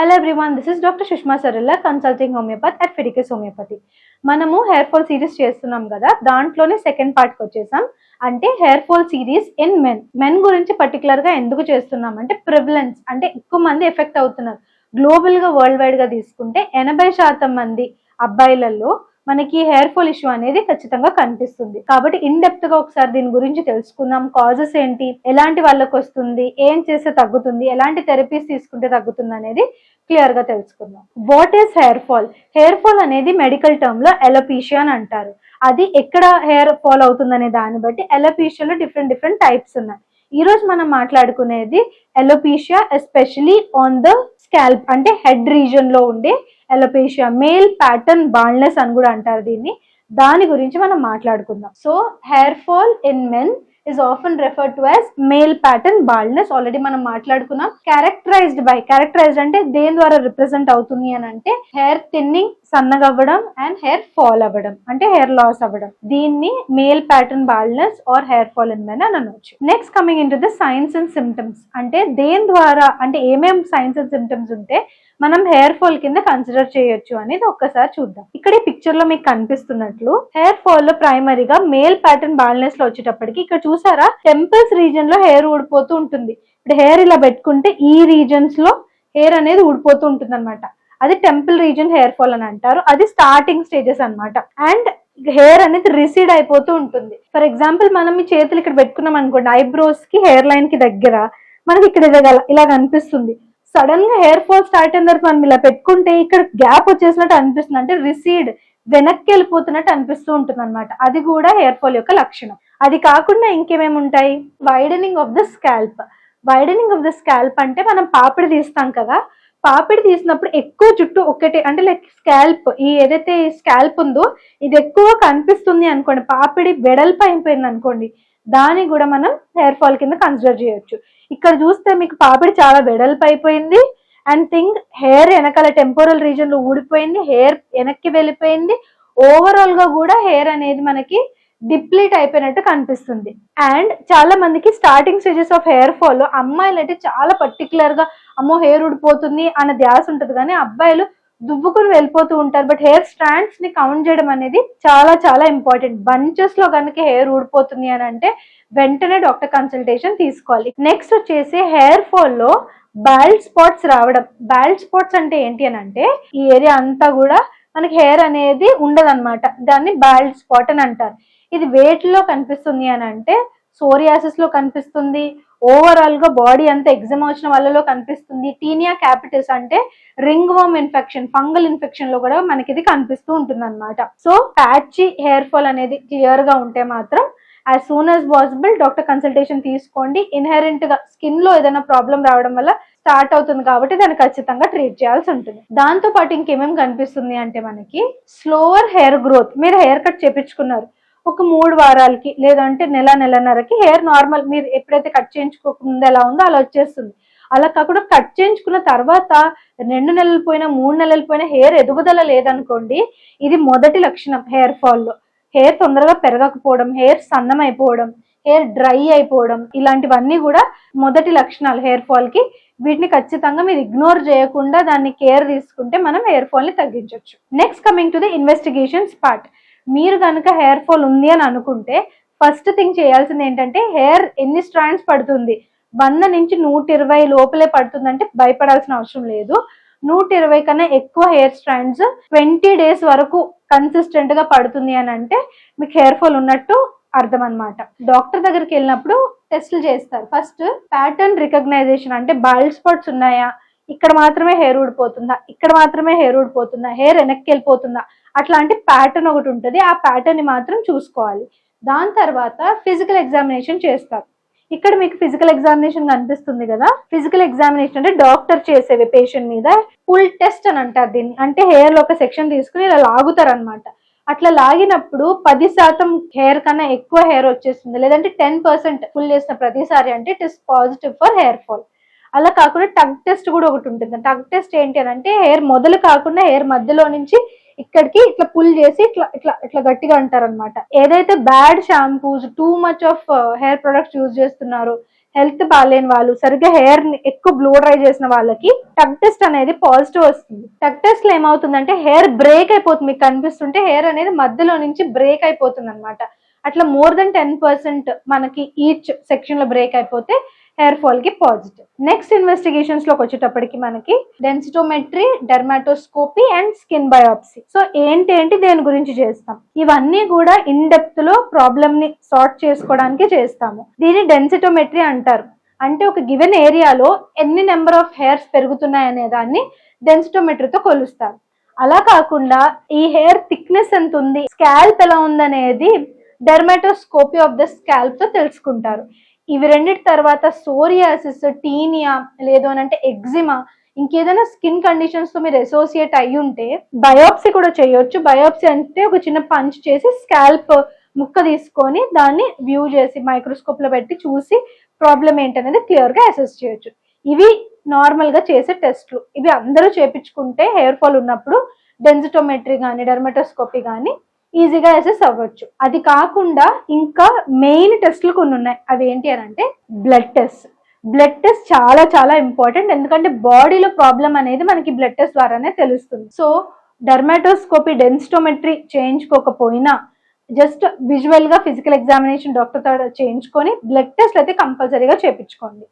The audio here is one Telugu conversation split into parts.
Hello everyone this is doctor Sushma Saralla consulting homeopathy at Fidicus homeopathy మనము హెయిర్ ఫాల్ సిరీస్ చేస్తున్నాం కదా దాంట్లోనే సెకండ్ పార్ట్కి వచ్చేసాం. అంటే hair fall series in men men గురించి పర్టికులర్గా ఎందుకు చేస్తున్నాం? అంటే ప్రివలెన్స్ అంటే ఎక్కువ మంది ఎఫెక్ట్ అవుతున్నారు. గ్లోబల్గా వరల్డ్ వైడ్గా తీసుకుంటే ఎనభై శాతం మంది అబ్బాయిలలో మనకి హెయిర్ ఫాల్ ఇష్యూ అనేది ఖచ్చితంగా కనిపిస్తుంది. కాబట్టి ఇన్ డెప్త్గా ఒకసారి దీని గురించి తెలుసుకుందాం. కాజెస్ ఏంటి? ఎలాంటి వాళ్ళకి వస్తుంది? ఏం చేస్తే తగ్గుతుంది? ఎలాంటి థెరపీస్ తీసుకుంటే తగ్గుతుంది అనేది క్లియర్గా తెలుసుకుందాం. What is hair fall hair fall అనేది మెడికల్ టర్మ్లో ఎలోపీషియా అని అంటారు. అది ఎక్కడ హెయిర్ ఫాల్ అవుతుందనే దాన్ని బట్టి ఎలోపీషియాలో డిఫరెంట్ డిఫరెంట్ టైప్స్ ఉన్నాయి. ఈ రోజు మనం మాట్లాడుకునేది alopecia especially on the scalp అంటే హెడ్ రీజన్లో ఉండే ఎలోపేషియా మేల్ ప్యాటర్న్ బాల్నెస్ అని కూడా అంటారు దీన్ని. దాని గురించి మనం మాట్లాడుకుందాం. So hair fall in men is often refer to as male pattern baldness already మనం మాట్లాడుకున్నాం. క్యారెక్టరైజ్డ్ బై క్యారెక్టరైజ్డ్ అంటే దేని ద్వారా రిప్రజెంట్ అవుతుంది అని అంటే హెయిర్ థిన్నింగ్ సన్నగా అవ్వడం అండ్ హెయిర్ ఫాల్ అవ్వడం. అంటే హెయిర్ లాస్ అవ్వడం. దీన్ని male pattern baldness or hair fall ఉందని అని అనొచ్చు. Next coming into the signs and symptoms అంటే దేని ద్వారా అంటే ఏమేం సైన్స్ అండ్ సిమ్టమ్స్ ఉంటే మనం హెయిర్ ఫాల్ కింద కన్సిడర్ చేయొచ్చు అనేది ఒక్కసారి చూద్దాం. ఇక్కడ ఈ పిక్చర్లో మీకు కనిపిస్తున్నట్లు హెయిర్ ఫాల్లో ప్రైమరీగా మేల్ ప్యాటర్న్ బాల్నెస్లో వచ్చేటప్పటికి ఇక్కడ చూసారా? టెంపుల్స్ రీజన్లో హెయిర్ ఊడిపోతూ ఉంటుంది. ఇప్పుడు హెయిర్ ఇలా పెట్టుకుంటే ఈ రీజన్స్లో హెయిర్ అనేది ఊడిపోతూ ఉంటుంది అనమాట అది టెంపుల్ రీజన్ హెయిర్ ఫాల్ అని అంటారు. అది స్టార్టింగ్ స్టేజెస్ అన్నమాట. అండ్ హెయిర్ అనేది రిసీడ్ అయిపోతూ ఉంటుంది. ఫర్ ఎగ్జాంపుల్ మనం ఈ చేతులు ఇక్కడ పెట్టుకున్నాం అనుకోండి ఐబ్రోస్కి హెయిర్ లైన్కి దగ్గర మనకి ఇక్కడ ఇవ్వగల ఇలా కనిపిస్తుంది. సడన్గా హెయిర్ ఫాల్ స్టార్ట్ అయిన తర్వాత మనం ఇలా పెట్టుకుంటే ఇక్కడ గ్యాప్ వచ్చేసినట్టు అనిపిస్తుంది. అంటే రిసీడ్ వెనక్కి వెళ్ళిపోతున్నట్టు అనిపిస్తూ ఉంటుంది అనమాట అది కూడా హెయిర్ ఫాల్ యొక్క లక్షణం. అది కాకుండా ఇంకేమేమి ఉంటాయి? Widening of the scalp widening of the scalp అంటే మనం పాపిడి తీస్తాం కదా పాపిడి తీసినప్పుడు ఎక్కువ జుట్టు ఒకటే అంటే లైక్ స్కాల్ప్ ఈ ఏదైతే స్కాల్ప్ ఉందో ఇది ఎక్కువ కనిపిస్తుంది అనుకోండి. పాపిడి వెడల్పు అయిపోయింది అనుకోండి. దాన్ని కూడా మనం హెయిర్ ఫాల్ కింద కన్సిడర్ చేయొచ్చు. ఇక్కడ చూస్తే మీకు పాపిడి చాలా వెడల్పు అయిపోయింది. అండ్ థింగ్ హెయిర్ వెనకాల టెంపోరల్ రీజన్లో ఊడిపోయింది హెయిర్ వెనక్కి వెళ్ళిపోయింది. ఓవరాల్గా కూడా హెయిర్ అనేది మనకి డిప్లీట్ అయిపోయినట్టు కనిపిస్తుంది. అండ్ చాలా మందికి starting stages of hair fall అమ్మాయిలు అయితే చాలా పర్టికులర్గా అమ్మో హెయిర్ ఊడిపోతుంది అన్న ధ్యాస ఉంటుంది కానీ అబ్బాయిలు దువ్వుకుని వెళ్ళిపోతూ ఉంటారు. బట్ హెయిర్ స్ట్రాండ్స్ని కౌంట్ చేయడం అనేది చాలా చాలా ఇంపార్టెంట్ బంచెస్లో కనుక హెయిర్ ఊడిపోతుంది అని అంటే వెంటనే డాక్టర్ కన్సల్టేషన్ తీసుకోవాలి. నెక్స్ట్ వచ్చేసి హెయిర్ ఫాల్లో బాల్డ్ స్పాట్స్ రావడం. బాల్డ్ స్పాట్స్ అంటే ఏంటి అని అంటే ఈ ఏరియా అంతా కూడా మనకి హెయిర్ అనేది ఉండదన్నమాట. దాన్ని బాల్డ్ స్పాట్ అని అంటారు. ఇది weight లో కనిపిస్తుంది అని అంటే సోరియాసిస్లో కనిపిస్తుంది. ఓవరాల్గా బాడీ అంతా ఎగ్జామ్ వచ్చిన వాళ్ళలో కనిపిస్తుంది. టీనియా క్యాపిటల్స్ అంటే రింగ్ వర్మ్ ఇన్ఫెక్షన్ ఫంగల్ ఇన్ఫెక్షన్లో కూడా మనకి ఇది కనిపిస్తూ ఉంటుంది అనమాట సో ప్యాచి హెయిర్ ఫాల్ అనేది క్లియర్గా ఉంటే మాత్రం as soon as possible doctor consultation తీసుకోండి. ఇన్హెరెంట్గా స్కిన్లో ఏదైనా ప్రాబ్లం రావడం వల్ల స్టార్ట్ అవుతుంది కాబట్టి దాన్ని ఖచ్చితంగా ట్రీట్ చేయాల్సి ఉంటుంది. దాంతో పాటు ఇంకేమేమి కనిపిస్తుంది అంటే మనకి స్లోవర్ హెయిర్ గ్రోత్ మీరు హెయిర్ కట్ చేపించుకున్నారు. ఒక మూడు వారాలకి లేదంటే నెల నెలన్నరకి హెయిర్ నార్మల్ మీరు ఎప్పుడైతే కట్ చేయించుకోకుండా ఎలా ఉందో అలా వచ్చేస్తుంది. అలా కాకుండా కట్ చేయించుకున్న తర్వాత రెండు నెలలు పోయినా మూడు నెలలు పోయినా హెయిర్ ఎదుగుదల లేదనుకోండి ఇది మొదటి లక్షణం హెయిర్ ఫాల్లో. హెయిర్ తొందరగా పెరగకపోవడం హెయిర్ సన్నం అయిపోవడం హెయిర్ డ్రై అయిపోవడం ఇలాంటివన్నీ కూడా మొదటి లక్షణాలు హెయిర్ ఫాల్కి వీటిని ఖచ్చితంగా మీరు ఇగ్నోర్ చేయకుండా దాన్ని కేర్ తీసుకుంటే మనం హెయిర్ ఫాల్ని తగ్గించవచ్చు next coming to the investigations part. మీరు కనుక హెయిర్ ఫాల్ ఉంది అని అనుకుంటే ఫస్ట్ థింగ్ చేయాల్సింది ఏంటంటే హెయిర్ ఎన్ని స్ట్రాండ్స్ పడుతుంది? వంద నుంచి నూట ఇరవై లోపలే పడుతుందంటే భయపడాల్సిన అవసరం లేదు. నూట ఇరవై కన్నా ఎక్కువ హెయిర్ స్ట్రాండ్స్ ట్వంటీ డేస్ వరకు కన్సిస్టెంట్గా పడుతుంది అని అంటే మీకు హెయిర్ ఫాల్ ఉన్నట్టు అర్థం అనమాట డాక్టర్ దగ్గరికి వెళ్ళినప్పుడు టెస్టులు చేస్తారు. ఫస్ట్ ప్యాటర్న్ రికగ్నైజేషన్ అంటే బాల్డ్ స్పాట్స్ ఉన్నాయా? ఇక్కడ మాత్రమే హెయిర్ ఊడిపోతుందా? ఇక్కడ మాత్రమే హెయిర్ ఊడిపోతుందా? హెయిర్ వెనక్కి వెళ్ళిపోతుందా? అట్లాంటి ప్యాటర్న్ ఒకటి ఉంటుంది. ఆ ప్యాటర్న్ని మాత్రం చూసుకోవాలి. దాని తర్వాత ఫిజికల్ ఎగ్జామినేషన్ చేస్తారు. ఇక్కడ మీకు ఫిజికల్ ఎగ్జామినేషన్ కనిపిస్తుంది కదా? ఫిజికల్ ఎగ్జామినేషన్ అంటే డాక్టర్ చేసేవి పేషెంట్ మీద ఫుల్ టెస్ట్ అని అంటారు దీన్ని. అంటే హెయిర్లో ఒక సెక్షన్ తీసుకుని ఇలా లాగుతారు అనమాట అట్లా లాగినప్పుడు పది శాతం హెయిర్ కన్నా ఎక్కువ హెయిర్ వచ్చేస్తుంది. లేదంటే టెన్ పర్సెంట్ ఫుల్ చేసిన ప్రతిసారి అంటే it is positive for hair fall అలా కాకుండా టగ్ టెస్ట్ కూడా ఒకటి ఉంటుంది. టగ్ టెస్ట్ ఏంటి అని అంటే హెయిర్ మొదలు కాకుండా హెయిర్ మధ్యలో నుంచి ఇక్కడికి ఇట్లా పుల్ చేసి ఇట్లా ఇట్లా ఇట్లా గట్టిగా అంటారనమాట ఏదైతే bad shampoos too much of hair products use చేస్తున్నారు హెల్త్ బాగాలేని వాళ్ళు సరిగ్గా హెయిర్ని ఎక్కువ బ్లూ డ్రై చేసిన వాళ్ళకి టక్ టెస్ట్ అనేది పాజిటివ్ వస్తుంది. టక్ టెస్ట్లో ఏమవుతుందంటే హెయిర్ బ్రేక్ అయిపోతుంది. మీకు కనిపిస్తుంటే హెయిర్ అనేది మధ్యలో నుంచి బ్రేక్ అయిపోతుంది అనమాట అట్లా మోర్ దెన్ టెన్ పర్సెంట్ మనకి ఈచ్ సెక్షన్లో బ్రేక్ అయిపోతే హెయిర్ ఫాల్కి పాజిటివ్. నెక్స్ట్ ఇన్వెస్టిగేషన్స్లోకి వచ్చేటప్పటికి మనకి densitometry dermatoscopy and skin biopsy. So ఏంటి ఏంటి దేని గురించి చేస్తాం? ఇవన్నీ కూడా ఇన్ డెప్త్లో ప్రాబ్లమ్ని సార్ట్ చేసుకోవడానికి చేస్తాము. దీన్ని డెన్సిటోమెట్రీ అంటారు. అంటే ఒక గివెన్ ఏరియాలో ఎన్ని నెంబర్ ఆఫ్ హెయిర్స్ పెరుగుతున్నాయి అనే దాన్ని డెన్సిటోమెట్రీతో కొలుస్తారు. అలా కాకుండా ఈ హెయిర్ థిక్నెస్ ఎంత ఉంది స్కాల్ప్ ఎలా ఉందనేది డెర్మాటోస్కోపీ ఆఫ్ ద స్కాల్ప్తో తెలుసుకుంటారు. ఇవి రెండిటి తర్వాత సోరియాసిస్ టీనియా లేదు అని అంటే ఎగ్జిమా ఇంకేదైనా స్కిన్ కండిషన్స్తో మీరు అసోసియేట్ అయ్యి ఉంటే బయోప్సీ కూడా చేయొచ్చు. బయోప్సీ అంటే ఒక చిన్న పంచ్ చేసి స్కాల్ప్ ముక్క తీసుకొని దాన్ని వ్యూ చేసి మైక్రోస్కోప్లో పెట్టి చూసి ప్రాబ్లం ఏంటనేది క్లియర్గా అసెస్ చేయొచ్చు. ఇవి నార్మల్గా చేసే టెస్ట్లు. ఇవి అందరూ చేపించుకుంటే హెయిర్ ఫాల్ ఉన్నప్పుడు డెన్సిటోమెట్రీ కానీ డెర్మటోస్కోపీ కానీ ఈజీగా అసెస్ అవ్వచ్చు. అది కాకుండా ఇంకా మెయిన్ టెస్ట్లు కొన్ని ఉన్నాయి. అవి ఏంటి అని అంటే బ్లడ్ టెస్ట్. బ్లడ్ టెస్ట్ చాలా చాలా ఇంపార్టెంట్. ఎందుకంటే బాడీలో ప్రాబ్లం అనేది మనకి బ్లడ్ టెస్ట్ ద్వారానే తెలుస్తుంది. సో డర్మాటోస్కోపీ డెన్స్టోమెట్రీ చేయించుకోకపోయినా జస్ట్ విజువల్గా ఫిజికల్ ఎగ్జామినేషన్ డాక్టర్ చేయించుకొని బ్లడ్ టెస్ట్ అయితే కంపల్సరీగా చేయించుకోండి.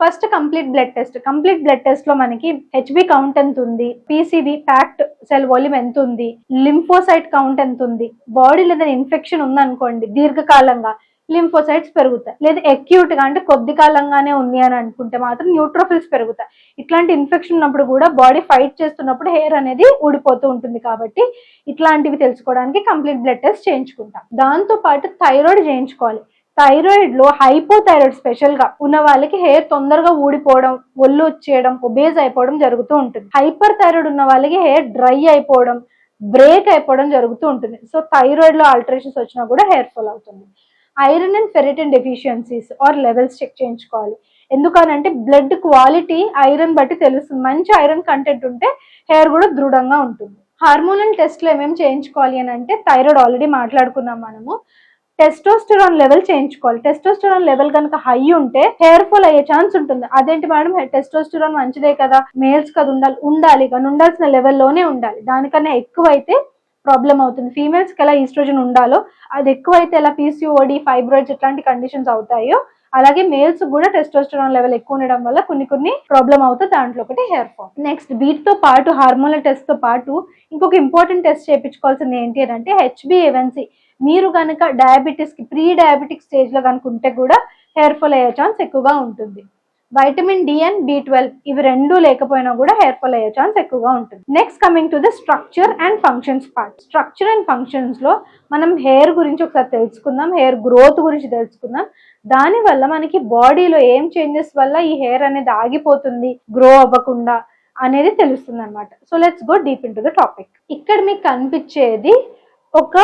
First complete blood test complete blood టెస్ట్లో మనకి హెచ్బి కౌంట్ ఎంత ఉంది? పీసీబీ ప్యాక్ట్ సెల్ వాల్యూమ్ ఎంత ఉంది? లింఫోసైట్ కౌంట్ ఎంత ఉంది? బాడీలో ఏదైనా ఇన్ఫెక్షన్ ఉందనుకోండి దీర్ఘకాలంగా లింఫోసైట్స్ పెరుగుతాయి. లేదా అక్యూట్గా అంటే కొద్ది కాలంగానే ఉంది అని అనుకుంటే మాత్రం న్యూట్రోఫిల్స్ పెరుగుతాయి. ఇట్లాంటి ఇన్ఫెక్షన్ ఉన్నప్పుడు కూడా బాడీ ఫైట్ చేస్తున్నప్పుడు హెయిర్ అనేది ఊడిపోతూ ఉంటుంది కాబట్టి ఇట్లాంటివి తెలుసుకోవడానికి కంప్లీట్ బ్లడ్ టెస్ట్ చేయించుకుంటాం. దాంతో పాటు థైరాయిడ్ చేయించుకోవాలి. థైరాయిడ్లో హైపోథైరాయిడ్ స్పెషల్గా ఉన్న వాళ్ళకి హెయిర్ తొందరగా ఊడిపోవడం ఒళ్ళు వచ్చేయడం ఒబేజ్ అయిపోవడం జరుగుతూ ఉంటుంది. హైపర్ థైరాయిడ్ ఉన్న వాళ్ళకి హెయిర్ డ్రై అయిపోవడం బ్రేక్ అయిపోవడం జరుగుతూ ఉంటుంది. సో థైరాయిడ్లో ఆల్టరేషన్స్ వచ్చినా కూడా హెయిర్ ఫాల్ అవుతుంది. Iron and ferritin deficiencies or levels check చేయించుకోవాలి. ఎందుకనంటే బ్లడ్ క్వాలిటీ ఐరన్ బట్టి తెలుస్తుంది. మంచి ఐరన్ కంటెంట్ ఉంటే హెయిర్ కూడా దృఢంగా ఉంటుంది. హార్మోనల్ టెస్ట్లు ఏమేమి చేయించుకోవాలి అని అంటే థైరాయిడ్ ఆల్రెడీ మాట్లాడుకున్నాం మనము. టెస్టోస్టెరాన్ లెవెల్ చేయించుకోవాలి. టెస్టోస్టెరాన్ లెవెల్ కనుక హై ఉంటే హెయిర్ ఫాల్ అయ్యే ఛాన్స్ ఉంటుంది. అదేంటి మేడం? టెస్టోస్టెరాన్ మంచిదే కదా. మేల్స్ కదా ఉండాలి. ఉండాలి కానీ ఉండాల్సిన లెవెల్లోనే ఉండాలి. దానికన్నా ఎక్కువైతే ప్రాబ్లం అవుతుంది. ఫీమేల్స్కి ఎలా ఈస్ట్రోజన్ ఉండాలో అది ఎక్కువైతే ఎలా పీసీఓడి ఫైబ్రాయిడ్స్ ఇట్లాంటి కండిషన్స్ అవుతాయో అలాగే మేల్స్ కూడా టెస్టోస్టెరాన్ లెవెల్ ఎక్కువ ఉండడం వల్ల కొన్ని కొన్ని ప్రాబ్లం అవుతాయి. దాంట్లో ఒకటి హెయిర్ ఫాల్ నెక్స్ట్ వీటితో పాటు హార్మోనల్ టెస్ట్తో పాటు ఇంకొక ఇంపార్టెంట్ టెస్ట్ చేయించుకోవాల్సింది ఏంటి అని అంటే హెచ్బిఏవన్సీ మీరు కనుక డయాబెటీస్కి ప్రీ డయాబెటిక్ స్టేజ్లో కనుక ఉంటే కూడా హెయిర్ ఫాల్ అయ్యే ఛాన్స్ ఎక్కువగా ఉంటుంది. Vitamin D and B twelve ఇవి రెండు లేకపోయినా కూడా హెయిర్ ఫాల్ అయ్యే ఛాన్స్ ఎక్కువగా ఉంటుంది. Next coming to the structure and functions part structure and ఫంక్షన్స్లో మనం హెయిర్ గురించి ఒకసారి తెలుసుకుందాం హెయిర్ గ్రోత్ గురించి తెలుసుకుందాం. దానివల్ల మనకి బాడీలో ఏం చేంజెస్ వల్ల ఈ హెయిర్ అనేది ఆగిపోతుంది గ్రో అవ్వకుండా అనేది తెలుస్తుంది అనమాట so let's go deep into the topic ఇక్కడ మీకు కనిపించేది ఒక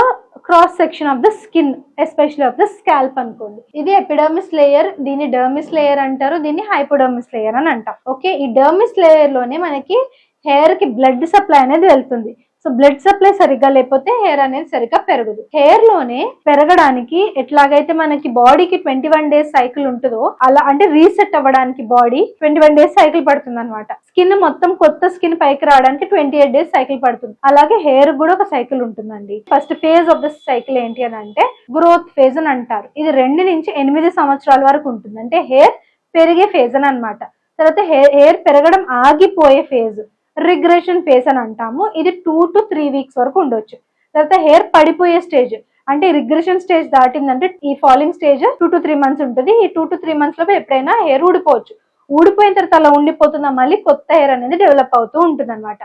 cross section of the skin especially of the scalp అనుకోండి. ఇది ఎపిడర్మిస్ లేయర్ దీన్ని డర్మిస్ లేయర్ అంటారు దీన్ని హైపోడర్మిస్ లేయర్ అని అంటాం. ఓకే ఈ డర్మిస్ లేయర్లోనే మనకి హెయిర్కి బ్లడ్ సప్లై అనేది వెళ్తుంది. సో బ్లడ్ సప్లై సరిగ్గా లేకపోతే హెయిర్ అనేది సరిగ్గా పెరగదు. హెయిర్లోనే పెరగడానికి ఎట్లాగైతే మనకి బాడీకి ట్వంటీ వన్ డేస్ సైకిల్ ఉంటుందో అలా అంటే రీసెట్ అవ్వడానికి body twenty one days cycle పడుతుంది అనమాట స్కిన్ మొత్తం కొత్త స్కిన్ పైకి రావడానికి ట్వంటీ ఎయిట్ డేస్ సైకిల్ పడుతుంది. అలాగే హెయిర్ కూడా ఒక సైకిల్ ఉంటుందండి. First phase of the cycle ఏంటి అని అంటే గ్రోత్ ఫేజ్ అని అంటారు. ఇది రెండు నుంచి ఎనిమిది సంవత్సరాల వరకు ఉంటుంది. అంటే హెయిర్ పెరిగే ఫేజ్ అని అనమాట తర్వాత హెయిర్ హెయిర్ పెరగడం ఆగిపోయే ఫేజ్ రిగ్రెషన్ ఫేస్ అని అంటాము. ఇది టూ టు త్రీ వీక్స్ వరకు ఉండొచ్చు. తర్వాత హెయిర్ పడిపోయే స్టేజ్ అంటే రిగ్రెషన్ స్టేజ్ దాటిందంటే ఈ falling stage two to three months ఉంటుంది. ఈ టూ టు త్రీ మంత్స్లో ఎప్పుడైనా హెయిర్ ఊడిపోవచ్చు. ఊడిపోయిన తర్వాత అలా ఉండిపోతుందా మళ్ళీ కొత్త హెయిర్ అనేది డెవలప్ అవుతూ ఉంటుంది అనమాట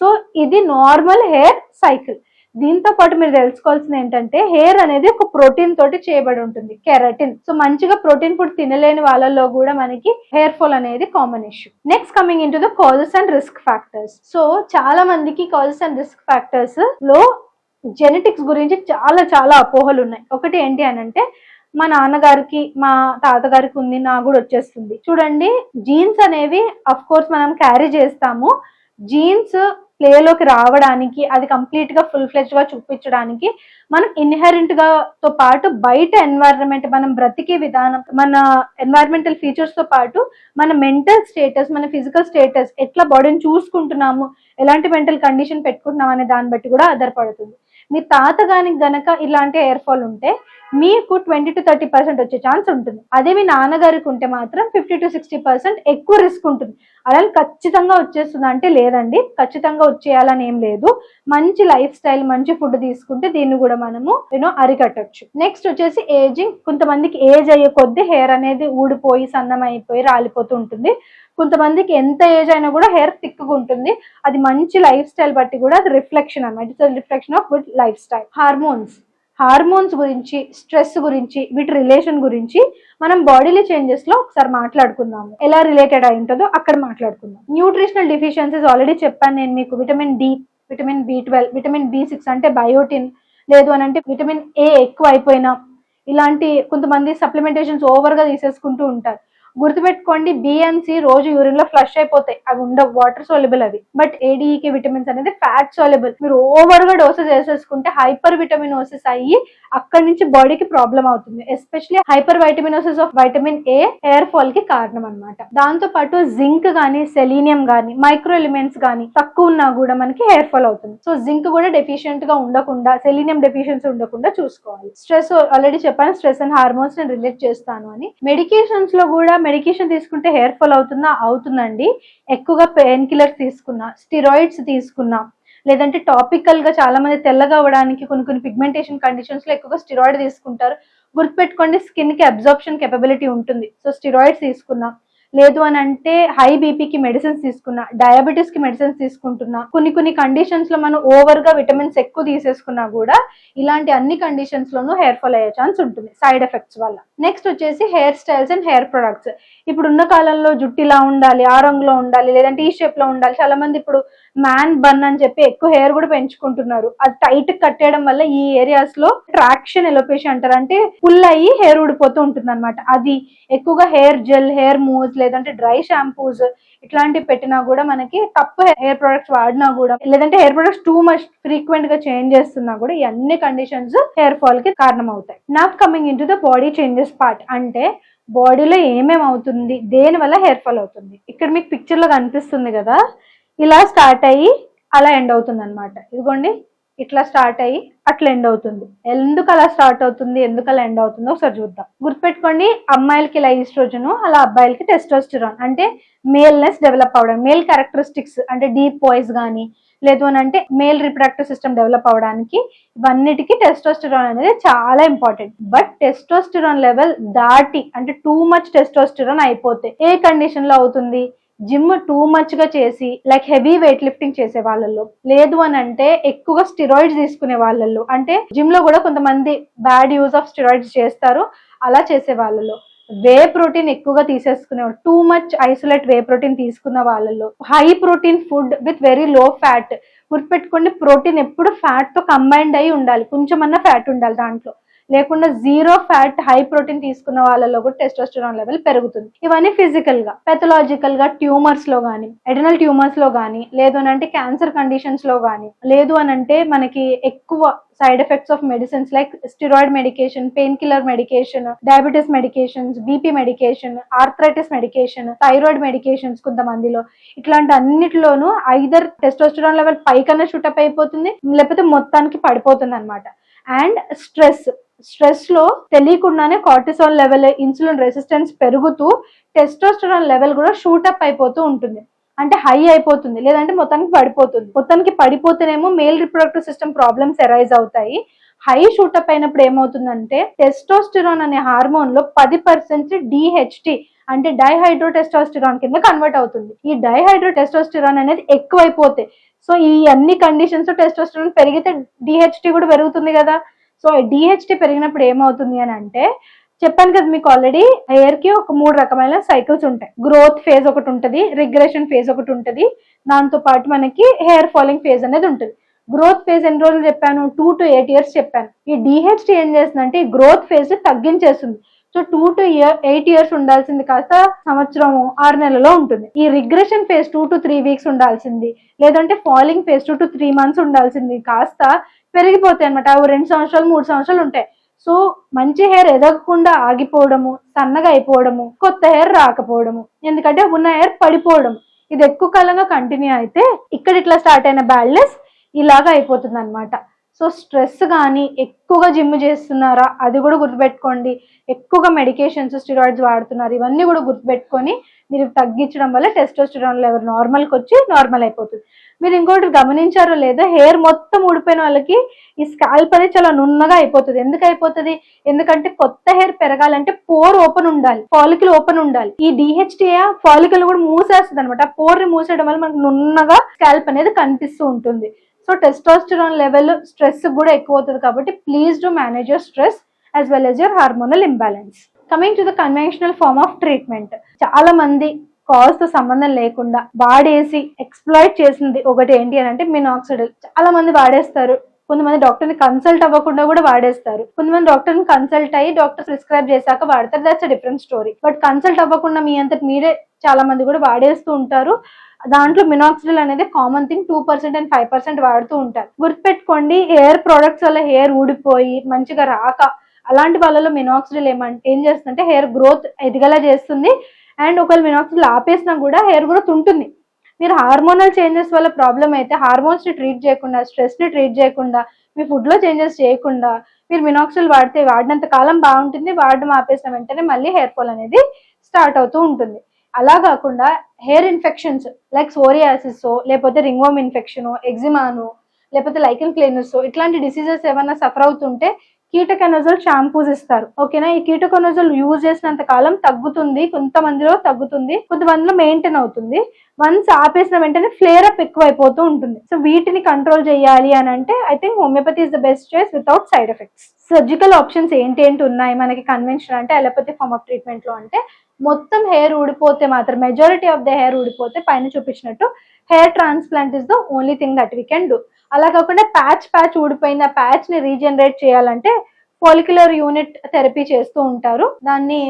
సో ఇది నార్మల్ హెయిర్ సైకిల్ దీంతో పాటు మీరు తెలుసుకోవాల్సింది ఏంటంటే హెయిర్ అనేది ఒక ప్రోటీన్ తోటి చేయబడి ఉంటుంది కెరటిన్ సో మంచిగా ప్రోటీన్ ఫుడ్ తినలేని వాళ్ళలో కూడా మనకి హెయిర్ ఫాల్ అనేది common issue next coming into the causes and risk factors so చాలా మందికి కాజెస్ అండ్ రిస్క్ ఫ్యాక్టర్స్లో జెనెటిక్స్ గురించి చాలా చాలా అపోహలు ఉన్నాయి. ఒకటి ఏంటి అని అంటే మా నాన్నగారికి మా తాతగారికి ఉంది నాకు కూడా వచ్చేస్తుంది. చూడండి జీన్స్ అనేవి అఫ్ కోర్స్ మనం క్యారీ చేస్తాము. జీన్స్ ప్లేలోకి రావడానికి అది కంప్లీట్గా ఫుల్ ఫ్లెజ్గా చూపించడానికి మనం ఇన్హెరెంట్గా తో పాటు బయట ఎన్వైరన్మెంట్ మనం బ్రతికే విధానం మన ఎన్వైరన్మెంటల్ ఫీచర్స్తో పాటు మన మెంటల్ స్టేటస్ మన ఫిజికల్ స్టేటస్ ఎట్లా బాడీని చూసుకుంటున్నాము ఎలాంటి మెంటల్ కండిషన్ పెట్టుకుంటున్నాం అనే దాన్ని బట్టి కూడా ఆధారపడుతుంది. మీ తాతగానికి గనక ఇలాంటి హెయిర్ ఫాల్ ఉంటే మీకు ట్వంటీ టు థర్టీ పర్సెంట్ వచ్చే ఛాన్స్ ఉంటుంది. అదే మీ నాన్నగారికి ఉంటే మాత్రం ఫిఫ్టీ టు సిక్స్టీ పర్సెంట్ ఎక్కువ రిస్క్ ఉంటుంది. అలా ఖచ్చితంగా వచ్చేస్తుంది అంటే లేదండి. ఖచ్చితంగా వచ్చేయాలని ఏం లేదు. మంచి లైఫ్ స్టైల్ మంచి ఫుడ్ తీసుకుంటే దీన్ని కూడా మనము యూనో అరికట్టచ్చు. నెక్స్ట్ వచ్చేసి ఏజింగ్ కొంతమందికి ఏజ్ అయ్యే కొద్దీ హెయిర్ అనేది ఊడిపోయి సన్నం అయిపోయి రాలిపోతూ ఉంటుంది. కొంతమందికి ఎంత ఏజ్ అయినా కూడా హెయిర్ థిక్గా ఉంటుంది. అది మంచి లైఫ్ స్టైల్ బట్టి కూడా అది రిఫ్లెక్షన్ అన్నమాట. It's reflection of good life style hormones hormones గురించి స్ట్రెస్ గురించి వీటి రిలేషన్ గురించి మనం బాడీలీ చేంజెస్లో ఒకసారి మాట్లాడుకుందాము. ఎలా రిలేటెడ్ అయి ఉంటుందో అక్కడ మాట్లాడుకుందాం. న్యూట్రిషనల్ డిఫిషియన్సీస్ ఆల్రెడీ చెప్పాను నేను మీకు. Vitamin D vitamin B twelve vitamin B six అంటే బయోటిన్ లేదు అని అంటే విటమిన్ ఏ ఎక్కువ అయిపోయినా ఇలాంటి కొంతమంది సప్లిమెంటేషన్స్ ఓవర్గా తీసేసుకుంటూ ఉంటారు. గుర్తుపెట్టుకోండి బిఎంసి రోజు యూరిన్లో ఫ్లష్ అయిపోతాయి. అవి ఉండవు వాటర్ సోలబుల్ అవి. బట్ ఏడిఈకి విటమిన్స్ అనేది ఫ్యాట్ సోలబుల్ మీరు ఓవర్గా డోసెస్ వేసేసుకుంటే హైపర్ విటమినోసిస్ అయ్యి అక్కడి నుంచి బాడీకి ప్రాబ్లం అవుతుంది. Especially hypervitaminosis of vitamin A hair ఫాల్కి కారణం అనమాట దాంతో పాటు జింక్ గానీ సెలీనియం గానీ మైక్రో ఎలిమెంట్స్ గానీ తక్కువ ఉన్నా కూడా మనకి హెయిర్ ఫాల్ అవుతుంది. సో జింక్ కూడా డెఫిషియెంట్గా ఉండకుండా సెలీనియం డెఫిషియన్సీ ఉండకుండా చూసుకోవాలి. స్ట్రెస్ ఆల్రెడీ చెప్పాను స్ట్రెస్ అండ్ హార్మోన్స్ నేను రిలేట్ చేస్తాను అని. మెడికేషన్స్లో కూడా మెడికేషన్ తీసుకుంటే హెయిర్ ఫాల్ అవుతుందా? అవుతుందండి. ఎక్కువగా పెయిన్ కిల్లర్స్ తీసుకున్నా స్టిరాయిడ్స్ తీసుకున్నా లేదంటే టాపికల్ చాలామంది చాలా మంది తెల్లగా అవ్వడానికి కొన్ని కొన్ని పిగ్మెంటేషన్ కండిషన్స్లో ఎక్కువగా స్టిరాయిడ్ తీసుకుంటారు. గుర్తుపెట్టుకోండి స్కిన్కి అబ్జార్ప్షన్ కెపబిలిటీ ఉంటుంది. సో స్టిరాయిడ్స్ తీసుకున్నా లేదు అని అంటే హై బీపీకి మెడిసిన్స్ తీసుకున్నా డయాబెటీస్కి మెడిసిన్స్ తీసుకుంటున్నా కొన్ని కొన్ని కండిషన్స్లో మనం ఓవర్గా విటమిన్స్ ఎక్కువ తీసేసుకున్నా కూడా ఇలాంటి అన్ని కండిషన్స్ లోనూ హెయిర్ ఫాల్ అయ్యే ఛాన్స్ ఉంటుంది సైడ్ ఎఫెక్ట్స్ వల్ల. నెక్స్ట్ వచ్చేసి hair styles and hair products ఇప్పుడు ఉన్న కాలంలో జుట్టు ఇలా ఉండాలి ఆ రంగులో ఉండాలి లేదంటే ఈ షేప్లో ఉండాలి. చాలా మంది ఇప్పుడు మ్యాన్ బన్ అని చెప్పి ఎక్కువ హెయిర్ కూడా పెంచుకుంటున్నారు. అది టైట్ కట్టేయడం వల్ల ఈ ఏరియాస్లో ట్రాక్షన్ ఎలోపేషన్ అంటారు. అంటే పుల్ అయ్యి హెయిర్ ఊడిపోతూ ఉంటుంది అనమాట అది ఎక్కువగా హెయిర్ జెల్ హెయిర్ మూవ్స్ లేదంటే డ్రై షాంపూస్ ఇట్లాంటివి పెట్టినా కూడా మనకి తప్పు హెయిర్ ప్రొడక్ట్స్ వాడినా కూడా లేదంటే హెయిర్ ప్రొడక్ట్స్ టూ మచ్ ఫ్రీక్వెంట్గా చేంజ్ చేస్తున్నా కూడా ఈ అన్ని కండిషన్స్ హెయిర్ ఫాల్కి కారణం అవుతాయి not coming into the body changes part అంటే బాడీలో ఏమేమి అవుతుంది దేని వల్ల హెయిర్ ఫాల్ అవుతుంది. ఇక్కడ మీకు పిక్చర్లో కనిపిస్తుంది కదా ఇలా స్టార్ట్ అయ్యి అలా ఎండ్ అవుతుంది అనమాట ఇదిగోండి ఇట్లా స్టార్ట్ అయ్యి అట్లా ఎండ్ అవుతుంది. ఎందుకు అలా స్టార్ట్ అవుతుంది? ఎందుకు అలా ఎండ్ అవుతుందో ఒకసారి చూద్దాం. గుర్తుపెట్టుకోండి అమ్మాయిలకి ఇలా ఈస్ట్రోజను అలా అబ్బాయిలకి టెస్టోస్టిరాన్ అంటే మేల్నెస్ డెవలప్ అవడం మేల్ క్యారెక్టరిస్టిక్స్ అంటే డీప్ వాయిస్ కానీ లేదు అని అంటే మేల్ రిప్రొడక్టివ్ సిస్టమ్ డెవలప్ అవడానికి ఇవన్నిటికీ టెస్టోస్టిరాన్ అనేది చాలా ఇంపార్టెంట్ బట్ టెస్టోస్టిరాన్ లెవెల్ దాటి అంటే టూ మచ్ టెస్టోస్టిరాన్ అయిపోతే ఏ కండిషన్లో అవుతుంది? జిమ్ టూ మచ్గా చేసి లైక్ హెవీ వెయిట్ లిఫ్టింగ్ చేసే వాళ్ళల్లో. లేదు అని అంటే ఎక్కువగా స్టిరాయిడ్స్ తీసుకునే వాళ్ళల్లో. అంటే జిమ్లో కూడా కొంతమంది బ్యాడ్ యూజ్ ఆఫ్ స్టిరాయిడ్స్ చేస్తారు అలా చేసే వాళ్ళలో వే ప్రోటీన్ ఎక్కువగా తీసేసుకునే too much isolate whey protein తీసుకున్న వాళ్ళలో high protein food with very low fat. గుర్తుపెట్టుకోండి ప్రోటీన్ ఎప్పుడు ఫ్యాట్తో కంబైన్డ్ అయి ఉండాలి కొంచెమన్నా ఫ్యాట్ ఉండాలి దాంట్లో. లేకుండా జీరో ఫ్యాట్ హై ప్రోటీన్ తీసుకున్న వాళ్ళలో కూడా టెస్టోస్టెరాన్ లెవెల్ పెరుగుతుంది. ఇవన్నీ ఫిజికల్గా పెథలాజికల్గా ట్యూమర్స్లో గానీ ఎడనల్ ట్యూమర్స్లో గానీ లేదు అని అంటే క్యాన్సర్ కండిషన్స్లో గానీ లేదు అని అంటే మనకి ఎక్కువ side effects of medicines like steroid medication pain killer medication diabetes medications BP medication arthritis medication thyroid medications కొంతమందిలో. ఇట్లాంటి అన్నిటిలోనూ ఐదర్ టెస్టోస్టెరాన్ లెవెల్ పైకన్నా షూటప్ అయిపోతుంది లేకపోతే మొత్తానికి పడిపోతుంది అనమాట అండ్ స్ట్రెస్ స్ట్రెస్లో తెలియకుండానే కార్టిసాల్ లెవెల్ ఇన్సులిన్ రెసిస్టెన్స్ పెరుగుతూ టెస్టోస్టెరాన్ లెవెల్ కూడా షూటప్ అయిపోతూ ఉంటుంది. అంటే హై అయిపోతుంది. లేదంటే మొత్తానికి పడిపోతుంది. మొత్తానికి పడిపోతేనేమో male reproductive system problems arise అవుతాయి. హై షూటప్ అయినప్పుడు ఏమవుతుందంటే టెస్టోస్టిరాన్ అనే హార్మోన్లో పది పర్సెంట్ డిహెచ్టి అంటే డైహైడ్రో టెస్టోస్టిరాన్ కింద కన్వర్ట్ అవుతుంది. ఈ డైహైడ్రో టెస్టోస్టిరాన్ అనేది ఎక్కువైపోతే సో ఈ అన్ని కండిషన్స్ టెస్టోస్టిరాన్ పెరిగితే డిహెచ్టి కూడా పెరుగుతుంది కదా. సో డిహెచ్టీ పెరిగినప్పుడు ఏమవుతుంది అని అంటే చెప్పాను కదా మీకు ఆల్రెడీ హెయిర్కి ఒక మూడు రకమైన సైకిల్స్ ఉంటాయి. గ్రోత్ ఫేజ్ ఒకటి ఉంటుంది రిగ్రెషన్ ఫేజ్ ఒకటి ఉంటుంది. దాంతో పాటు మనకి హెయిర్ ఫాలింగ్ ఫేజ్ అనేది ఉంటుంది. గ్రోత్ ఫేజ్ ఎన్ని రోజులు చెప్పాను? టూ టు ఎయిట్ ఇయర్స్ చెప్పాను. ఈ డిహెచ్టీ ఏం చేస్తుందంటే ఈ growth phase తగ్గించేస్తుంది. So two to year eight years ఉండాల్సింది కాస్త సంవత్సరం ఆరు నెలలో ఉంటుంది. ఈ regression phase two to three weeks ఉండాల్సింది. లేదంటే falling phase two to three months ఉండాల్సింది కాస్త పెరిగిపోతాయి అనమాట అవి రెండు సంవత్సరాలు మూడు సంవత్సరాలు ఉంటాయి. సో మంచి హెయిర్ ఎదగకుండా ఆగిపోవడము సన్నగా అయిపోవడము కొత్త హెయిర్ రాకపోవడము ఎందుకంటే ఉన్న హెయిర్ పడిపోవడం. ఇది ఎక్కువ కాలంగా కంటిన్యూ అయితే ఇక్కడ ఇట్లా స్టార్ట్ అయిన బ్యాడ్నెస్ ఇలాగా అయిపోతుంది అనమాట సో స్ట్రెస్ కానీ ఎక్కువగా జిమ్ చేస్తున్నారా అది కూడా గుర్తుపెట్టుకోండి. ఎక్కువగా మెడికేషన్స్ స్టిరాయిడ్స్ వాడుతున్నారు ఇవన్నీ కూడా గుర్తుపెట్టుకొని మీరు తగ్గించడం వల్ల టెస్టోస్టిరాన్ లెవెల్ నార్మల్కి వచ్చి నార్మల్ అయిపోతుంది. మీరు ఇంకోటి గమనించారో లేదో హెయిర్ మొత్తం ఊడిపోయిన వాళ్ళకి ఈ స్కాల్ప్ అనేది చాలా నున్నగా అయిపోతుంది. ఎందుకు అయిపోతుంది? ఎందుకంటే కొత్త హెయిర్ పెరగాలంటే పోర్ ఓపెన్ ఉండాలి ఫాలికల్ ఓపెన్ ఉండాలి. ఈ డిహెచ్డిఏ ఫాలికల్ కూడా మూసేస్తుంది అనమాట పోర్ని మూసేయడం వల్ల మనకు నున్నగా స్కాల్ప్ అనేది కనిపిస్తూ ఉంటుంది. సో టెస్టోస్టిరాన్ లెవెల్ స్ట్రెస్ కూడా ఎక్కువ అవుతుంది కాబట్టి please do manage your stress as well as your hormonal imbalance coming to the conventional form of treatment చాలా మంది కాజ్తో సంబంధం లేకుండా వాడేసి ఎక్స్ప్లాయిట్ చేసింది ఒకటి ఏంటి అని అంటే మినాక్సిడిల్ చాలా మంది వాడేస్తారు. కొంతమంది డాక్టర్ని కన్సల్ట్ అవ్వకుండా కూడా వాడేస్తారు. కొంతమంది డాక్టర్ని కన్సల్ట్ అయ్యి డాక్టర్ ప్రిస్క్రైబ్ చేశాక వాడతారు. That's different story but consult అవ్వకుండా మీ అంతటి మీరే చాలా మంది కూడా వాడేస్తూ ఉంటారు. దాంట్లో మినాక్సిడిల్ అనేది common thing two percent and five percent వాడుతూ ఉంటారు. గుర్తుపెట్టుకోండి హెయిర్ ప్రొడక్ట్స్ వల్ల హెయిర్ ఊడిపోయి మంచిగా రాక అలాంటి వాళ్ళలో మినాక్సిడిల్ ఏమంటే ఏం చేస్తుందంటే హెయిర్ గ్రోత్ ఎదిగేలా చేస్తుంది అండ్ ఒకవేళ మినాక్సిల్ ఆపేసినా కూడా హెయిర్ గ్రోత్ ఉంటుంది. మీరు హార్మోనల్ చేంజెస్ వల్ల ప్రాబ్లం అయితే హార్మోన్స్ని ట్రీట్ చేయకుండా స్ట్రెస్ని ట్రీట్ చేయకుండా మీ ఫుడ్లో చేంజెస్ చేయకుండా మీరు మినాక్సిల్ వాడితే వాడినంత కాలం బాగుంటుంది వాడడం ఆపేసిన వెంటనే మళ్ళీ హెయిర్ ఫాల్ అనేది స్టార్ట్ అవుతూ ఉంటుంది. అలా కాకుండా హెయిర్ ఇన్ఫెక్షన్స్ లైక్ సోరియాసిస్ లేకపోతే రింగోమ్ ఇన్ఫెక్షన్ ఎగ్జిమాను లేకపోతే లైకన్ క్లీనర్స్ ఇట్లాంటి డిసీజెస్ ఏమైనా సఫర్ అవుతుంటే కీటకనజోల్ షాంపూస్ ఇస్తారు. ఓకేనా? ఈ కీటకనజోల్ యూజ్ చేసినంత కాలం తగ్గుతుంది కొంతమందిలో తగ్గుతుంది కొంతమందిలో మెయింటైన్ అవుతుంది. వన్స్ ఆపేసిన వెంటనే ఫ్లేర్ అప్ ఎక్కువ అయిపోతూ ఉంటుంది. సో వీటిని కంట్రోల్ చేయాలి అని అంటే I think homeopathy is the best choice without side effects surgical options ఏంటి ఏంటి ఉన్నాయి మనకి కన్వెన్షన్ అంటే అలోపతి ఫార్మ్ ఆఫ్ ట్రీట్మెంట్లో అంటే మొత్తం హెయిర్ ఊడిపోతే మాత్రం మెజారిటీ ఆఫ్ ద హెయిర్ ఊడిపోతే పైన చూపించినట్టు hair transplant is the only thing that we can do అలా కాకుండా ప్యాచ్ ప్యాచ్ ఊడిపోయిన ప్యాచ్ని రీజనరేట్ చేయాలంటే ఫోలిక్యులర్ యూనిట్ థెరపీ చేస్తూ ఉంటారు. దాన్ని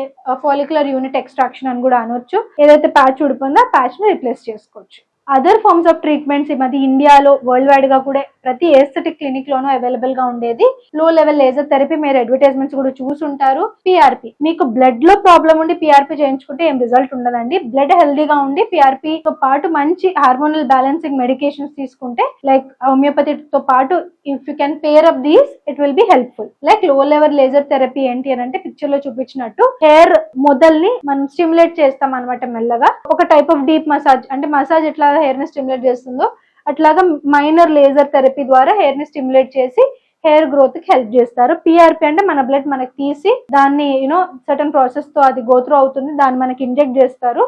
ఫోలిక్యులర్ యూనిట్ ఎక్స్ట్రాక్షన్ అని కూడా అనొచ్చు. ఏదైతే ప్యాచ్ ఊడిపోయిందో ఆ ప్యాచ్ని రిప్లేస్ చేసుకోవచ్చు. అదర్ ఫార్మ్స్ ఆఫ్ ట్రీట్మెంట్స్ ఈ మధ్య ఇండియాలో వరల్డ్ వైడ్గా కూడా ప్రతి ఏస్థెటిక్ క్లినిక్ లోనూ అవైలబుల్గా ఉండేది. లో లెవెల్ లేజర్ థెరపీ మీరు అడ్వర్టైజ్మెంట్స్ కూడా చూసుంటారు. పిఆర్పి మీకు బ్లడ్లో ప్రాబ్లం ఉండి పిఆర్పి చేయించుకుంటే ఏం రిజల్ట్ ఉండదండి. బ్లడ్ హెల్దీగా ఉండి పిఆర్పి తో పాటు మంచి హార్మోనల్ బ్యాలెన్సింగ్ మెడికేషన్స్ తీసుకుంటే లైక్ హోమియోపతి తో పాటు if you can pair up these it will be helpful లైక్లో level laser therapy ఏంటి అని అంటే పిక్చర్లో చూపించినట్టు హెయిర్ మొదల్ని మనం స్టిమ్యులేట్ చేస్తాం అనమాట మెల్లగా. ఒక టైప్ ఆఫ్ డీప్ మసాజ్ అంటే మసాజ్ ఎట్లా హెయిర్ని స్టిమ్యులేట్ చేస్తుందో అట్లాగా మైనర్ లేజర్ థెరపీ ద్వారా హెయిర్ని స్టిమ్యులేట్ చేసి హెయిర్ గ్రోత్కి హెల్ప్ చేస్తారు. పిఆర్పి అంటే మన బ్లడ్ మనకి తీసి దాన్ని యూనో సర్టన్ ప్రాసెస్తో అది గోత్రూ అవుతుంది దాన్ని మనకి ఇంజెక్ట్ చేస్తారు.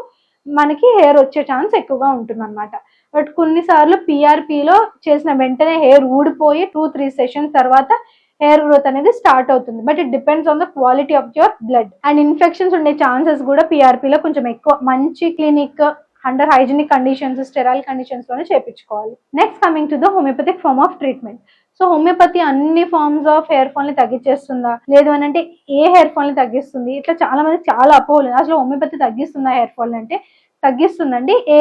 మనకి హెయిర్ వచ్చే ఛాన్స్ ఎక్కువగా ఉంటుంది అనమాట బట్ కొన్నిసార్లు పిఆర్పిలో చేసిన వెంటనే హెయిర్ ఊడిపోయి టూ త్రీ సెషన్స్ తర్వాత హెయిర్ గ్రోత్ అనేది స్టార్ట్ అవుతుంది. But it depends on the quality of your blood and infections ఉండే ఛాన్సెస్ కూడా పిఆర్పిలో కొంచెం ఎక్కువ మంచి clinic under hygienic conditions sterile కండిషన్స్లోనే చేపించుకోవాలి. Next coming to the homeopathic form of treatment so homeopathy అన్ని ఫార్మ్స్ ఆఫ్ హెయిర్ ఫాల్ని తగ్గించేస్తుందా? లేదు అని అంటే ఏ హెయిర్ ఫాల్ని తగ్గిస్తుంది? ఇట్లా చాలా మంది చాలా అపోహలు. అసలు హోమియోపతి తగ్గిస్తుందా హెయిర్ ఫాల్ అంటే తగ్గిస్తుందండి ఏ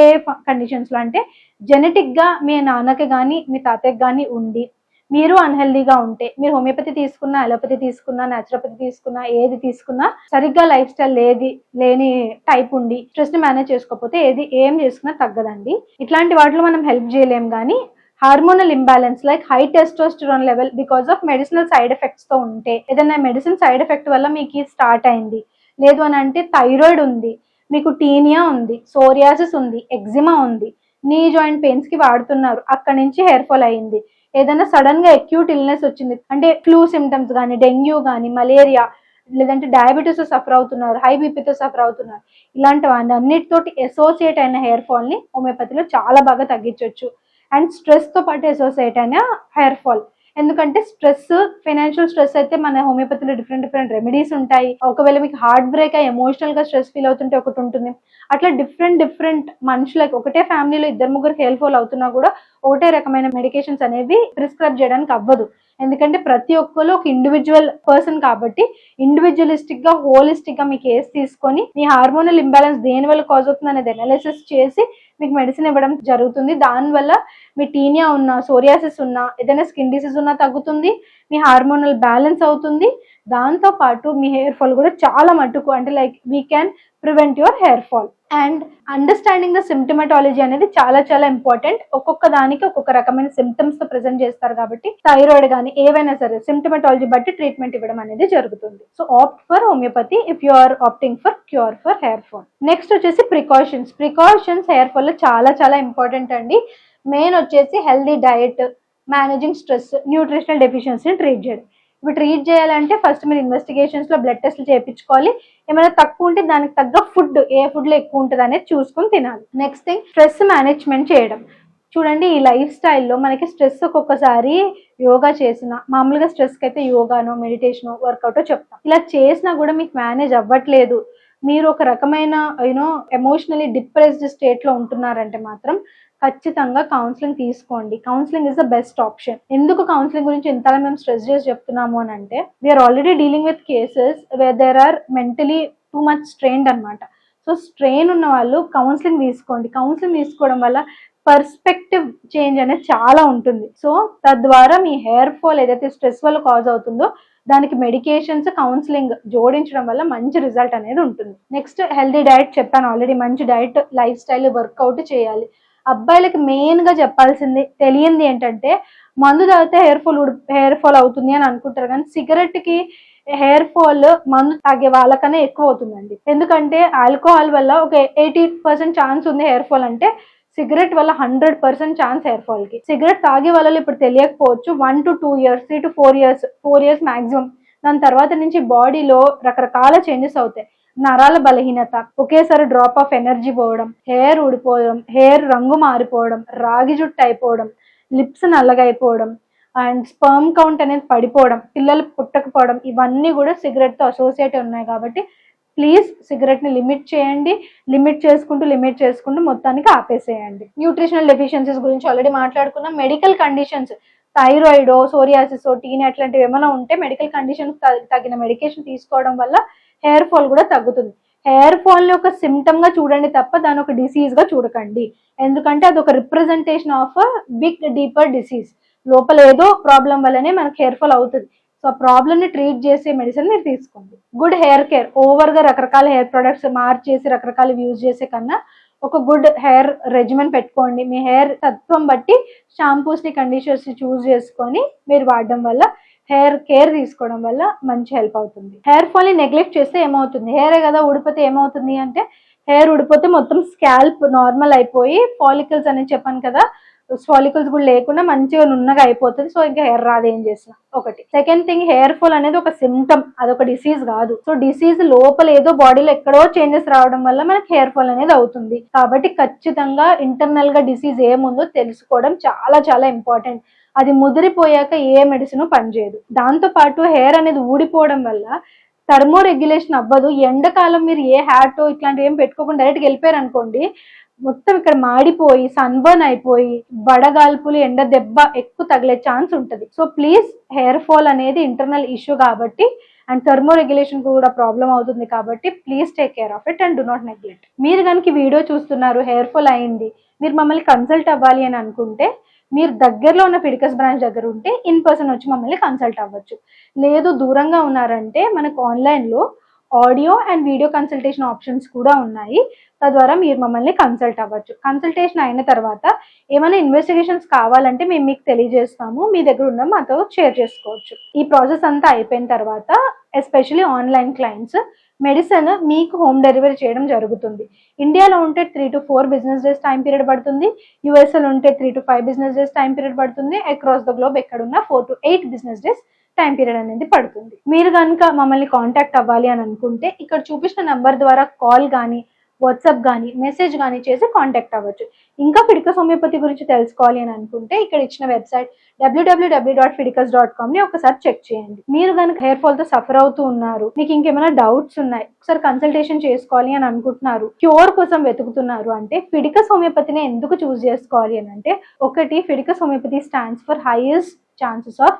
కండిషన్స్లో అంటే జెనెటిక్గా మీ నాన్నకి కానీ మీ తాతయ్యకి కానీ ఉండి మీరు అన్హెల్దీగా ఉంటే మీరు హోమియోపతి తీసుకున్నా అలోపతి తీసుకున్నా న్యాచురోపతి తీసుకున్నా ఏది తీసుకున్నా సరిగ్గా లైఫ్ స్టైల్ లేది లేని టైప్ ఉండి స్ట్రెస్ని మేనేజ్ చేసుకోకపోతే ఏది ఏం చేసుకున్నా తగ్గదండి. ఇట్లాంటి వాటిలో మనం హెల్ప్ చేయలేం కానీ hormonal imbalance like high testosterone level because of medicinal side ఎఫెక్ట్స్తో ఉంటే ఏదైనా మెడిసిన్ సైడ్ ఎఫెక్ట్ వల్ల మీకు స్టార్ట్ అయింది. లేదు అని అంటే థైరాయిడ్ ఉంది మీకు టీనియా ఉంది సోరియాసిస్ ఉంది ఎగ్జిమా ఉంది నీ జాయింట్ పెయిన్స్కి వాడుతున్నారు అక్కడి నుంచి హెయిర్ ఫాల్ అయింది. ఏదైనా సడన్గా అక్యూట్ ఇల్నెస్ వచ్చింది. అంటే ఫ్లూ సిమ్టమ్స్ కానీ డెంగ్యూ కానీ మలేరియా లేదంటే డయాబెటీస్ సఫర్ అవుతున్నారు హై బీపీతో సఫర్ అవుతున్నారు. ఇలాంటి అన్నిటితోటి అసోసియేట్ అయిన హెయిర్ ఫాల్ని హోమియోపతిలో చాలా బాగా తగ్గించవచ్చు అండ్ స్ట్రెస్తో పాటు అసోసియేట్ అయిన హెయిర్ ఫాల్ ఎందుకంటే స్ట్రెస్ ఫైనాన్షియల్ స్ట్రెస్ అయితే మన హోమియోపతిలో డిఫరెంట్ డిఫరెంట్ రెమెడీస్ ఉంటాయి. ఒకవేళ మీకు హార్ట్ బ్రేక్ అయ్యి ఎమోషనల్గా స్ట్రెస్ ఫీల్ అవుతుంటే ఒకటి ఉంటుంది. అట్లా డిఫరెంట్ డిఫరెంట్ మనుషులకి ఒకటే ఫ్యామిలీలో ఇద్దరు ముగ్గురు హెల్ప్ఫుల్ అవుతున్నా కూడా ఒకటే రకమైన మెడికేషన్స్ అనేవి ప్రిస్క్రైబ్ చేయడానికి అవ్వదు. ఎందుకంటే ప్రతి ఒక్కరు ఒక ఇండివిజువల్ పర్సన్ కాబట్టి ఇండివిజువలిస్టిక్గా హోలిస్టిక్గా మీ కేసు తీసుకొని మీ హార్మోనల్ ఇంబ్యాలెన్స్ దేని వల్ల కాజ్ అవుతుంది అనేది అనాలిసిస్ చేసి మీకు మెడిసిన్ ఇవ్వడం జరుగుతుంది. దానివల్ల మీ టీనియా ఉన్న సోరియాసిస్ ఉన్న ఏదైనా స్కిన్ డిసీజ్ ఉన్నా తగ్గుతుంది. మీ హార్మోనల్ బ్యాలెన్స్ అవుతుంది. దాంతో పాటు మీ హెయిర్ ఫాల్ కూడా చాలా మట్టుకు అంటే like we can prevent your hair fall and understanding the symptomatology అనేది చాలా చాలా ఇంపార్టెంట్ ఒక్కొక్క దానికి ఒక్కొక్క రకమైన సిమ్టమ్స్తో ప్రెజెంట్ చేస్తారు కాబట్టి థైరాయిడ్ కానీ ఏవైనా సరే సిమ్టమటాలజీ బట్టి ట్రీట్మెంట్ ఇవ్వడం అనేది జరుగుతుంది. So opt for homeopathy if you are opting for cure for hair fall next వచ్చేసి ప్రికాషన్స్ ప్రికాషన్స్ హెయిర్ ఫాల్లో చాలా చాలా ఇంపార్టెంట్ అండి. మెయిన్ వచ్చేసి healthy diet managing stress nutritional డెఫిషియన్సీని treat చేయడం. ఇప్పుడు ట్రీట్ చేయాలంటే ఫస్ట్ మీరు ఇన్వెస్టిగేషన్స్లో బ్లడ్ టెస్ట్లు చేయించుకోవాలి. ఏమైనా తక్కువ ఉంటే దానికి తగ్గ ఫుడ్ ఏ ఫుడ్లో ఎక్కువ ఉంటుంది అనేది చూసుకొని తినాలి. నెక్స్ట్ థింగ్ స్ట్రెస్ మేనేజ్మెంట్ చేయడం. చూడండి ఈ లైఫ్ స్టైల్లో మనకి స్ట్రెస్ ఒక్కొక్కసారి యోగా చేసిన మామూలుగా స్ట్రెస్కి అయితే యోగానో మెడిటేషనో వర్కౌటో చెప్తాం. ఇలా చేసినా కూడా మీకు మేనేజ్ అవ్వట్లేదు. మీరు ఒక రకమైన యూనో ఎమోషనలీ డిప్రెస్డ్ స్టేట్లో ఉంటున్నారంటే మాత్రం ఖచ్చితంగా కౌన్సిలింగ్ తీసుకోండి. Counselling is the best option ఎందుకు కౌన్సిలింగ్ గురించి ఇంతలా మేము స్ట్రెస్ చేసి చెప్తున్నాము అని అంటే we are already dealing with cases where are mentally too much strained అనమాట సో స్ట్రెయిన్ ఉన్న వాళ్ళు కౌన్సిలింగ్ తీసుకోండి. కౌన్సిలింగ్ తీసుకోవడం వల్ల పర్స్పెక్టివ్ చేంజ్ అనేది చాలా ఉంటుంది. సో తద్వారా మీ హెయిర్ ఫాల్ ఏదైతే స్ట్రెస్ వల్ల కాజ్ అవుతుందో దానికి మెడికేషన్స్ కౌన్సిలింగ్ జోడించడం వల్ల మంచి రిజల్ట్ అనేది ఉంటుంది. నెక్స్ట్ హెల్దీ డైట్ చెప్పాను ఆల్రెడీ మంచి డైట్ లైఫ్ స్టైల్ వర్కౌట్ చేయాలి. అబ్బాయిలకి మెయిన్గా చెప్పాల్సింది తెలియంది ఏంటంటే మందు తాగితే హెయిర్ ఫాల్ హెయిర్ ఫాల్ అవుతుంది అని అనుకుంటారు కానీ సిగరెట్కి హెయిర్ ఫాల్ మందు తాగే వాళ్ళకనే ఎక్కువ అవుతుందండి. ఎందుకంటే ఆల్కహాల్ వల్ల ఒక ఎయిటీ పర్సెంట్ ఛాన్స్ ఉంది హెయిర్ ఫాల్ అంటే సిగరెట్ వల్ల హండ్రెడ్ పర్సెంట్ ఛాన్స్ హెయిర్ ఫాల్కి. సిగరెట్ తాగే వాళ్ళు ఇప్పుడు తెలియకపోవచ్చు one to two years three to four years four years maximum దాని తర్వాత నుంచి బాడీలో రకరకాల చేంజెస్ అవుతాయి. నరాల బలహీనత ఒకేసారి డ్రాప్ ఆఫ్ ఎనర్జీ పోవడం హెయిర్ ఊడిపోవడం హెయిర్ రంగు మారిపోవడం రాగి జుట్టు అయిపోవడం లిప్స్ నల్లగా అయిపోవడం అండ్ స్పర్మ్ కౌంట్ అనేది పడిపోవడం పిల్లలు పుట్టకపోవడం ఇవన్నీ కూడా సిగరెట్తో అసోసియేట్ ఉన్నాయి కాబట్టి ప్లీజ్ సిగరెట్ని లిమిట్ చేయండి లిమిట్ చేసుకుంటూ లిమిట్ చేసుకుంటూ మొత్తానికి ఆపేసేయండి. న్యూట్రిషనల్ డెఫిషియన్సీస్ గురించి ఆల్రెడీ మాట్లాడుకున్నాం. మెడికల్ కండిషన్స్ థైరాయిడో సోరియాసిస్ టీన్ అట్లాంటివి ఏమైనా ఉంటే మెడికల్ కండిషన్స్ తగిన మెడికేషన్ తీసుకోవడం వల్ల హెయిర్ ఫాల్ కూడా తగ్గుతుంది. హెయిర్ ఫాల్ని ఒక సిమ్టమ్గా చూడండి తప్ప దాని ఒక డిసీజ్గా చూడకండి. ఎందుకంటే అది ఒక representation of big deeper disease లోపల ఏదో ప్రాబ్లం వల్లనే మనకి హెయిర్ ఫాల్ అవుతుంది. సో ఆ ప్రాబ్లమ్ని ట్రీట్ చేసే మెడిసిన్ మీరు తీసుకోండి. గుడ్ హెయిర్ కేర్ ఓవర్గా రకరకాల హెయిర్ ప్రొడక్ట్స్ మార్చేసి రకరకాల యూజ్ చేసే కన్నా ఒక గుడ్ హెయిర్ రెజిమెన్ పెట్టుకోండి. మీ హెయిర్ తత్వం బట్టి షాంపూస్ని కండిషనర్స్ని చూస్ చేసుకొని మీరు వాడడం వల్ల హెయిర్ కేర్ తీసుకోవడం వల్ల మంచి హెల్ప్ అవుతుంది. హెయిర్ ఫాల్ని నెగ్లెక్ట్ చేస్తే ఏమవుతుంది? హెయిర్ కదా ఊడిపోతే ఏమవుతుంది అంటే హెయిర్ ఊడిపోతే మొత్తం స్కాల్ప్ నార్మల్ అయిపోయి ఫాలికల్స్ అనేది చెప్పాను కదా ఫాలికల్స్ కూడా లేకుండా మంచిగా నున్నగా అయిపోతుంది. సో ఇంకా హెయిర్ రాదు ఏం చేసిన. ఒకటి. సెకండ్ థింగ్ హెయిర్ ఫాల్ అనేది ఒక సిమ్టమ్ అదొక డిసీజ్ కాదు. సో డిసీజ్ లోపల ఏదో బాడీలో ఎక్కడో చేంజెస్ రావడం వల్ల మనకి హెయిర్ ఫాల్ అనేది అవుతుంది. కాబట్టి ఖచ్చితంగా ఇంటర్నల్గా డిసీజ్ ఏముందో తెలుసుకోవడం చాలా చాలా ఇంపార్టెంట్ అది ముదిరిపోయాక ఏ మెడిసిన్ పనిచేయదు. దాంతో పాటు హెయిర్ అనేది ఊడిపోవడం వల్ల థర్మో రెగ్యులేషన్ అవ్వదు. ఎండాకాలం మీరు ఏ హ్యాట్ ఇట్లాంటివి ఏం పెట్టుకోకుండా డైరెక్ట్గా వెళ్ళిపోయారు అనుకోండి మొత్తం ఇక్కడ మాడిపోయి సన్బర్న్ అయిపోయి వడగాల్పులు ఎండ దెబ్బ ఎక్కువ తగిలే ఛాన్స్ ఉంటుంది. సో ప్లీజ్ హెయిర్ ఫాల్ అనేది ఇంటర్నల్ ఇష్యూ కాబట్టి అండ్ థర్మో రెగ్యులేషన్ కూడా ప్రాబ్లం అవుతుంది కాబట్టి please take care of it and do not neglect మీరు కనుక వీడియో చూస్తున్నారు హెయిర్ ఫాల్ అయింది మీరు మమ్మల్ని కన్సల్ట్ అవ్వాలి అని అనుకుంటే మీరు దగ్గరలో ఉన్న ఫిడికస్ బ్రాంచ్ దగ్గర ఉంటే ఇన్ పర్సన్ వచ్చి మమ్మల్ని కన్సల్ట్ అవ్వచ్చు. లేదు దూరంగా ఉన్నారంటే మనకు ఆన్లైన్లో audio and video consultation options కూడా ఉన్నాయి. తద్వారా మీరు మమ్మల్ని కన్సల్ట్ అవ్వచ్చు. కన్సల్టేషన్ అయిన తర్వాత ఏమైనా ఇన్వెస్టిగేషన్స్ కావాలంటే మేము మీకు తెలియజేస్తాము. మీ దగ్గర ఉన్న మాతో షేర్ చేసుకోవచ్చు. ఈ ప్రాసెస్ అంతా అయిపోయిన తర్వాత ఎస్పెషలీ ఆన్లైన్ క్లయింట్స్ మెడిసిన్ మీకు హోమ్ డెలివరీ చేయడం జరుగుతుంది. ఇండియాలో ఉంటే three to four business days time period పడుతుంది. యూఎస్ఎల్ ఉంటే three to five business days time period పడుతుంది. అక్రాస్ ద గ్లోబ్ ఎక్కడున్నా four to eight business days time period అనేది పడుతుంది. మీరు కనుక మమ్మల్ని కాంటాక్ట్ అవ్వాలి అని అనుకుంటే ఇక్కడ చూపించిన నెంబర్ ద్వారా కాల్ కానీ వాట్సాప్ కానీ మెసేజ్ కానీ చేసి కాంటాక్ట్ అవ్వచ్చు. ఇంకా ఫిడికస్ హోమియోపతి గురించి తెలుసుకోవాలి అని అనుకుంటే ఇక్కడ ఇచ్చిన website WWW dot Fiticus dot కామ్ని ఒకసారి చెక్ చేయండి. మీరు కనుక హెయిర్ ఫాల్తో సఫర్ అవుతూ ఉన్నారు మీకు ఇంకేమైనా డౌట్స్ ఉన్నాయి ఒకసారి కన్సల్టేషన్ చేసుకోవాలి అని అనుకుంటున్నారు క్యూర్ కోసం వెతుకుతున్నారు అంటే ఫిడికస్ హోమియోపతిని ఎందుకు చూస్ చేసుకోవాలి అని అంటే ఒకటి Fiticus homeopathy stands for highest chances of